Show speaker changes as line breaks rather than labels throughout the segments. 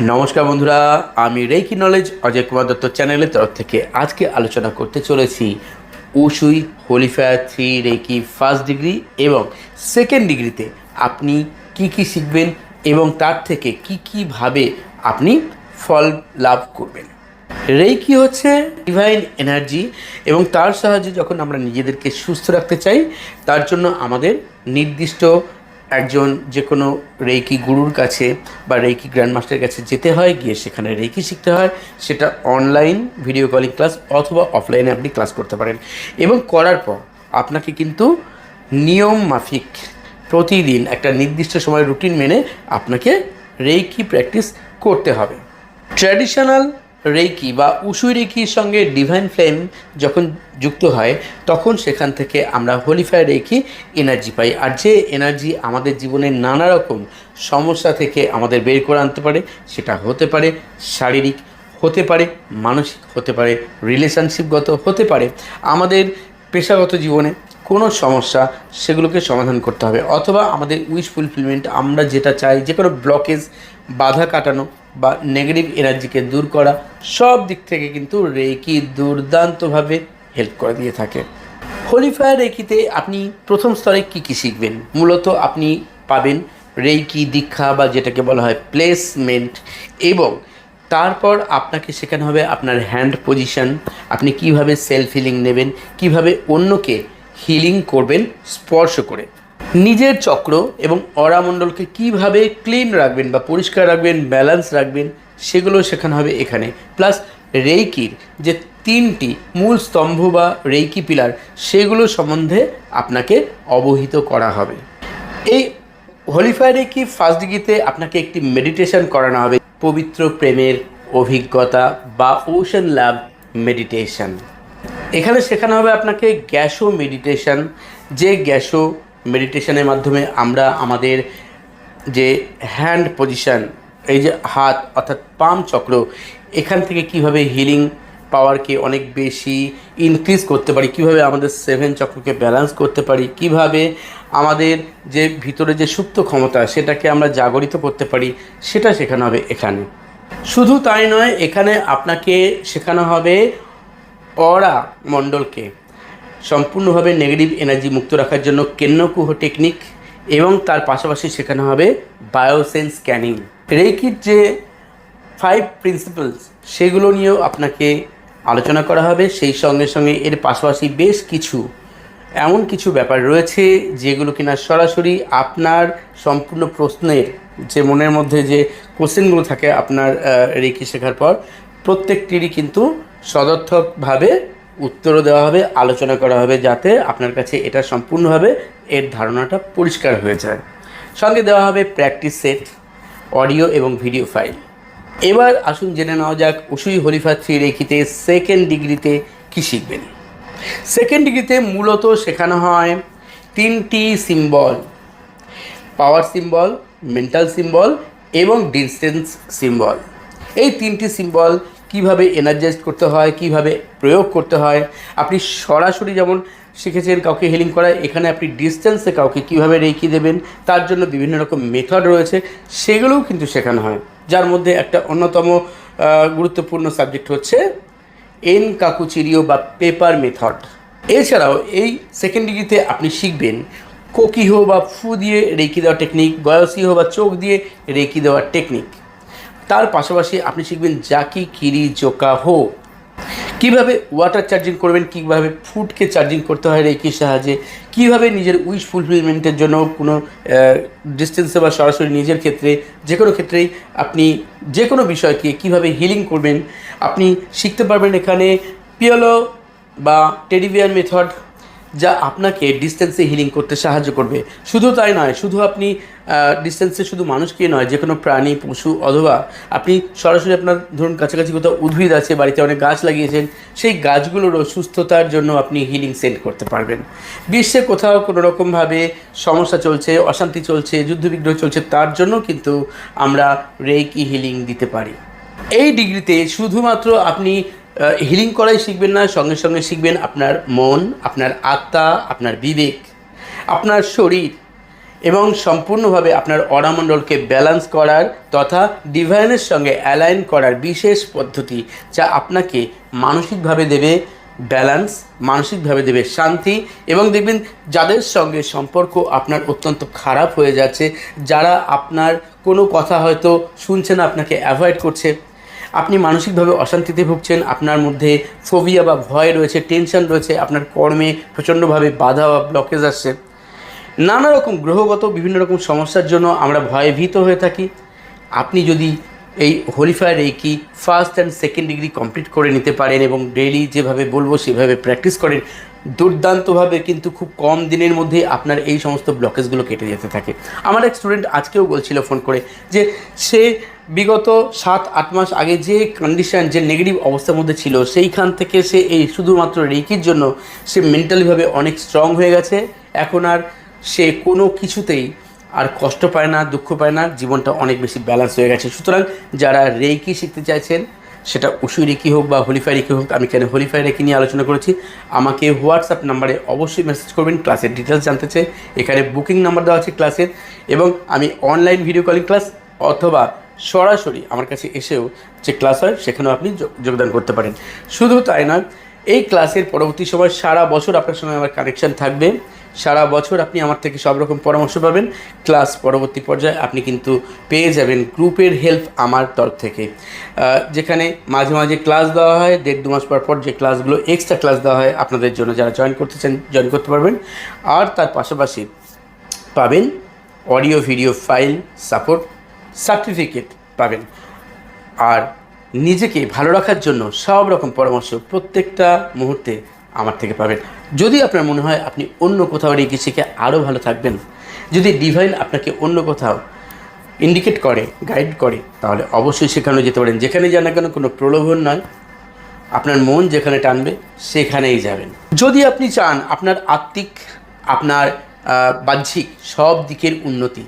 নমস্কার বন্ধুরা, আমি রেকি নলেজ, অজয় কুমার দত্ত চ্যানেলের তরফ থেকে আজকে আলোচনা করতে চলেছি Usui holy fire three Reiki first degree এবং সেকেন্ড ডিগ্রিতে আপনি কি কি শিখবেন এবং তার থেকে কি কীভাবে আপনি ফল লাভ করবেন। রেকি হচ্ছে ডিভাইন এনার্জি এবং তার সাহায্যে যখন আমরা নিজেদেরকে সুস্থ রাখতে চাই, তার জন্য আমাদের নির্দিষ্ট একজন যে কোনো রেকি গুরুর কাছে বা রেকি গ্র্যান্ডমাস্টারের কাছে যেতে হয়, গিয়ে সেখানে রেকি শিখতে হয়। সেটা অনলাইন ভিডিও কলিং ক্লাস অথবা অফলাইনে আপনি ক্লাস করতে পারেন। এবং করার পর আপনাকে কিন্তু নিয়ম মাফিক প্রতিদিন একটা নির্দিষ্ট সময় রুটিন মেনে আপনাকে রেকি প্র্যাকটিস করতে হবে। ট্র্যাডিশনাল রেকি বা উসুই রেকির সঙ্গে ডিভাইন ফ্লেম যখন যুক্ত হয়, তখন সেখান থেকে আমরা হোলিফাই রেকি এনার্জি পাই। আর যে এনার্জি আমাদের জীবনের নানা রকম সমস্যা থেকে আমাদের বের করে আনতে পারে, সেটা হতে পারে শারীরিক, হতে পারে মানসিক, হতে পারে রিলেশনশিপগত হতে পারে আমাদের পেশাগত জীবনে কোনো সমস্যা সেগুলোকে সমাধান করতে হবে। অথবা আমাদের উইশ ফুলফিলমেন্ট আমরা যেটা চাই, যে কোনো ব্লকেজ বাধা কাটানো বা নেগেটিভ এনার্জিকে দূর করা, সব দিক থেকে কিন্তু রেকি দুর্দান্তভাবে হেল্প করে দিয়ে থাকে। হোলিফায়ার রেকিতে আপনি প্রথম স্তরে কী কী শিখবেন? মূলত আপনি পাবেন রেকি, দীক্ষা বা যেটাকে বলা হয় প্লেসমেন্ট এবং তারপর আপনাকে শেখানো হবে আপনার হ্যান্ড পজিশন আপনি কীভাবে সেলফ হিলিং নেবেন, কীভাবে অন্যকে হিলিং করবেন, স্পর্শ করে। নিজের চক্র এবং অরামণ্ডলকে কীভাবে ক্লিন রাখবেন বা পরিষ্কার রাখবেন ব্যালেন্স রাখবেন, সেগুলো শেখানো হবে এখানে। প্লাস রেইকির যে তিনটি মূল স্তম্ভ বা রেইকি পিলার সেগুলো সম্বন্ধে আপনাকে অবহিত করা হবে। এই হোলিফায়ার রেকি ফার্স্ট ডিগ্রিতে আপনাকে একটি মেডিটেশন করানো হবে? পবিত্র প্রেমের অভিজ্ঞতা বা ওশন লাভ মেডিটেশন এখানে শেখানো হবে আপনাকে গ্যাসো মেডিটেশন যে গ্যাসো মেডিটেশনের মাধ্যমে আমরা আমাদের যে হ্যান্ড পজিশন এই যে হাত অর্থাৎ পাম চক্র, এখান থেকে কীভাবে হিলিং পাওয়ারকে অনেক বেশি ইনক্রিজ করতে পারি, কীভাবে আমাদের সেভেন চক্রকে ব্যালেন্স করতে পারি, কীভাবে আমাদের যে ভিতরে যে সুপ্ত ক্ষমতা সেটাকে আমরা জাগরিত করতে পারি, সেটা শেখানো হবে এখানে। শুধু তাই নয়, এখানে আপনাকে শেখানো হবে অরা মণ্ডলকে। সম্পূর্ণভাবে নেগেটিভ এনার্জি মুক্ত রাখার জন্য কেন্নকুহ টেকনিক এবং তার পাশাপাশি শেখানো হবে বায়োসেন্স স্ক্যানিং রেকির যে ফাইভ প্রিন্সিপালস সেগুলো নিয়েও আপনাকে আলোচনা করা হবে। সেই সঙ্গে সঙ্গে এর পাশাপাশি বেশ কিছু, এমন কিছু ব্যাপার রয়েছে যেগুলো কিনা সরাসরি আপনার সম্পূর্ণ প্রশ্নের যে মনের মধ্যে যে কোশ্চেনগুলো থাকে আপনার রেকি শেখার পর, প্রত্যেকটিরই কিন্তু সদর্থকভাবে উত্তরও দেওয়া হবে, আলোচনা করা হবে যাতে আপনার কাছে এটা সম্পূর্ণভাবে এর ধারণাটা পরিষ্কার হয়ে যায়। সঙ্গে দেওয়া হবে প্র্যাকটিস সেট অডিও এবং ভিডিও ফাইল এবার আসুন জেনে নেওয়া যাক উসুই হরিফা থ্রি রেখিতে সেকেন্ড ডিগ্রিতে কী শিখবেন? সেকেন্ড ডিগ্রিতে মূলত শেখানো হয় তিনটি symbol power symbol mental symbol এবং ডিস্টেন্স সিম্বল এই তিনটি সিম্বল কীভাবে এনার্জাইজ করতে হয়, কীভাবে প্রয়োগ করতে হয়? আপনি সরাসরি যেমন শিখেছেন কাউকে হিলিং করা এখানে আপনি ডিস্টেন্সে কাউকে কীভাবে রেখে দেবেন, তার জন্য বিভিন্ন রকম মেথড রয়েছে, সেগুলোও কিন্তু শেখানো হয়। যার মধ্যে একটা অন্যতম গুরুত্বপূর্ণ সাবজেক্ট হচ্ছে এন কাকুচিরিও বা পেপার মেথড এছাড়াও এই সেকেন্ড ডিগ্রিতে আপনি শিখবেন কোকিহ বা ফু দিয়ে রেকি দেওয়া টেকনিক গয়সিহ বা চোখ দিয়ে রেকি দেওয়ার টেকনিক তার পাশাপাশি আপনি শিখবেন জাকি, কিরি, জোকা, হো। কীভাবে ওয়াটার চার্জিং করবেন, কীভাবে ফুডকে চার্জিং করতে হয় রেকির সাহায্যে, কীভাবে নিজের উইশ ফুলফিলমেন্টের জন্য কোনো ডিস্টেন্সে বা সরাসরি নিজের ক্ষেত্রে, যে কোনো ক্ষেত্রেই আপনি যে কোনো বিষয়কে কীভাবে হিলিং করবেন, আপনি শিখতে পারবেন এখানে পিওলো বা টেডিভিয়ান মেথড যা আপনাকে ডিস্টেন্সে হিলিং করতে সাহায্য করবে। শুধু তাই নয়, শুধু আপনি ডিস্টেন্সে শুধু মানুষকে নয় যে কোনো প্রাণী, পশু, অথবা আপনি সরাসরি আপনার ধরুন কাছাকাছি কোথাও উদ্ভিদ আছে, বাড়িতে অনেক গাছ লাগিয়েছেন, সেই গাছগুলোরও সুস্থতার জন্য আপনি হিলিং সেন্ড করতে পারবেন। বিশ্বে কোথাও কোনো রকমভাবে সমস্যা চলছে, অশান্তি চলছে, যুদ্ধবিগ্রহ চলছে, তার জন্য কিন্তু আমরা রেকি হিলিং দিতে পারি। এই ডিগ্রিতে শুধুমাত্র আপনি হিলিং করাই শিখবেন না, সঙ্গে সঙ্গে শিখবেন আপনার মন, আপনার আত্মা, আপনার বিবেক, আপনার শরীর এবং সম্পূর্ণভাবে আপনার অরামণ্ডলকে ব্যালেন্স করার তথা ডিভাইনের সঙ্গে অ্যালাইন করার বিশেষ পদ্ধতি যা আপনাকে মানসিকভাবে দেবে ব্যালেন্স মানসিকভাবে দেবে শান্তি এবং দেখবেন যাদের সঙ্গে সম্পর্ক আপনার অত্যন্ত খারাপ হয়ে যাচ্ছে, যারা আপনার কোনো কথা হয়তো শুনছে না, আপনাকে অ্যাভয়েড করছে আপনি মানসিকভাবে অশান্তিতে ভুগছেন, আপনার মধ্যে ফোবিয়া বা ভয় রয়েছে টেনশন রয়েছে, আপনার কর্মে প্রচণ্ডভাবে বাধা বা ব্লকেজ আসছে। নানা রকম গ্রহগত, বিভিন্ন রকম সমস্যার জন্য আমরা ভয়ে ভীত হয়ে থাকি। আপনি যদি এই হোলিফায়ার কি first and second degree complete করে নিতে পারেন এবং ডেইলি যেভাবে বলব সেভাবে প্র্যাকটিস করেন দুর্দান্তভাবে কিন্তু খুব কম দিনের মধ্যে আপনার এই সমস্ত ব্লকেজগুলো কেটে যেতে থাকে। আমার এক স্টুডেন্ট আজকেও বলছিল ফোন করে যে সে বিগত সাত, আট মাস আগে যে কন্ডিশন যে নেগেটিভ অবস্থার মধ্যে ছিল, সেইখান থেকে সে এই শুধুমাত্র রেকির জন্য সে মেন্টালিভাবে অনেক স্ট্রং হয়ে গেছে। এখন আর সে কোনো কিছুতেই আর কষ্ট পায় না, দুঃখ পায় না, জীবনটা অনেক বেশি ব্যালেন্স হয়ে গেছে। সুতরাং যারা রেকি শিখতে চাইছেন সেটা উসুই রেকি হোক বা হোলিফাই রেকি হোক, আমি কেন হোলিফাই রেকি নিয়ে আলোচনা করেছি, আমাকে হোয়াটসঅ্যাপ নাম্বারে অবশ্যই মেসেজ করবেন ক্লাসের ডিটেলস জানতে চাই, এখানে বুকিং নাম্বার দেওয়া আছে ক্লাসের এবং আমি অনলাইন ভিডিও কলিং ক্লাস অথবা সরাসরি আমার কাছে এসেও যে ক্লাস হয়, সেখানেও আপনি যোগ- যোগদান করতে পারেন। শুধু তাই নয়, এই ক্লাসের পরবর্তী সময় সারা বছর আপনার সঙ্গে আমার কানেকশান থাকবে। সারা বছর আপনি আমার থেকে সব রকম পরামর্শ পাবেন। ক্লাস পরবর্তী পর্যায়ে আপনি কিন্তু পেয়ে যাবেন গ্রুপের হেল্প আমার তরফ থেকে। যেখানে মাঝে মাঝে ক্লাস দেওয়া হয়, দেড় দু মাস পর পর যে ক্লাসগুলো এক্সট্রা ক্লাস দেওয়া হয়, আপনাদের জন্য যারা জয়েন করতে চান জয়েন করতে পারবেন। আর তার পাশাপাশি পাবেন audio video file support certificate পাবেন। আর নিজেকে ভালো রাখার জন্য সব রকম পরামর্শ প্রত্যেকটা মুহূর্তে আমার থেকে পাবেন। যদি আপনার মনে হয় আপনি অন্য কোথাও রেখে শিখে আরও ভালো থাকবেন, যদি ডিভাইন আপনাকে অন্য কোথাও ইন্ডিকেট করে গাইড করে, তাহলে অবশ্যই সেখানে যেতে পারেন। যেখানে যান না কেন, কোনো প্রলোভন নয়। আপনার মন যেখানে টানবে, সেখানেই যাবেন। যদি আপনি চান আপনার আত্মিক, আপনার বাহ্যিক সব দিকের উন্নতি,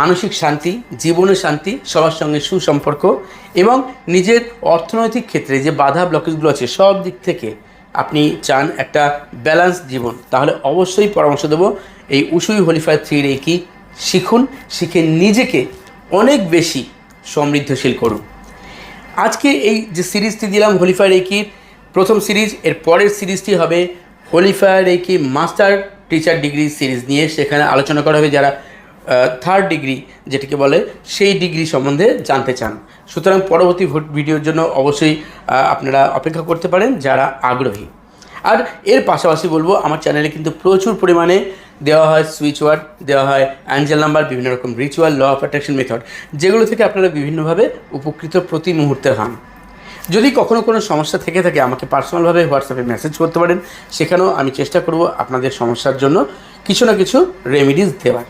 মানসিক শান্তি জীবনের শান্তি, সবার সঙ্গে সুসম্পর্ক এবং নিজের অর্থনৈতিক ক্ষেত্রে যে বাধা ব্লকেজগুলো আছে, সব দিক থেকে আপনি চান একটা ব্যালেন্স জীবন, তাহলে অবশ্যই পরামর্শ দেবো, এই উসুই হলিফাই থ্রি রেকি শিখুন, শিখে নিজেকে অনেক বেশি সমৃদ্ধশীল করুন। আজকে এই যে সিরিজটি দিলাম হোলিফায়ার রেকির প্রথম সিরিজ, এর পরের সিরিজটি হবে holy fire Reiki master teacher degree series নিয়ে, সেখানে আলোচনা করা হবে যারা থার্ড ডিগ্রি যেটাকে বলে, সেই ডিগ্রি সম্বন্ধে জানতে চান। সুতরাং পরবর্তী ভিডিওর জন্য অবশ্যই আপনারা অপেক্ষা করতে পারেন যারা আগ্রহী। আর এর পাশাপাশি বলব, আমার চ্যানেলে কিন্তু প্রচুর পরিমাণে দেওয়া হয় সুইচ ওয়ার্ড দেওয়া হয় অ্যাঞ্জেল নাম্বার বিভিন্ন রকম ritual law of attraction method যেগুলো থেকে আপনারা বিভিন্নভাবে উপকৃত প্রতি মুহূর্তে হন। যদি কখনো কোনো সমস্যা থেকে থাকে, আমাকে পার্সোনালভাবে হোয়াটসঅ্যাপে মেসেজ করতে পারেন। সেখানেও আমি চেষ্টা করব আপনাদের সমস্যার জন্য কিছু না কিছু রেমিডিস দেওয়ার।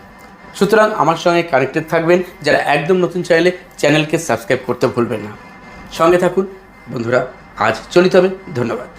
সুতরাং আমার সঙ্গে কানেক্টেড থাকবেন। যারা একদম নতুন চাইলে চ্যানেলকে সাবস্ক্রাইব করতে ভুলবেন না। সঙ্গে থাকুন। বন্ধুরা, আজ চলিত হবে। ধন্যবাদ।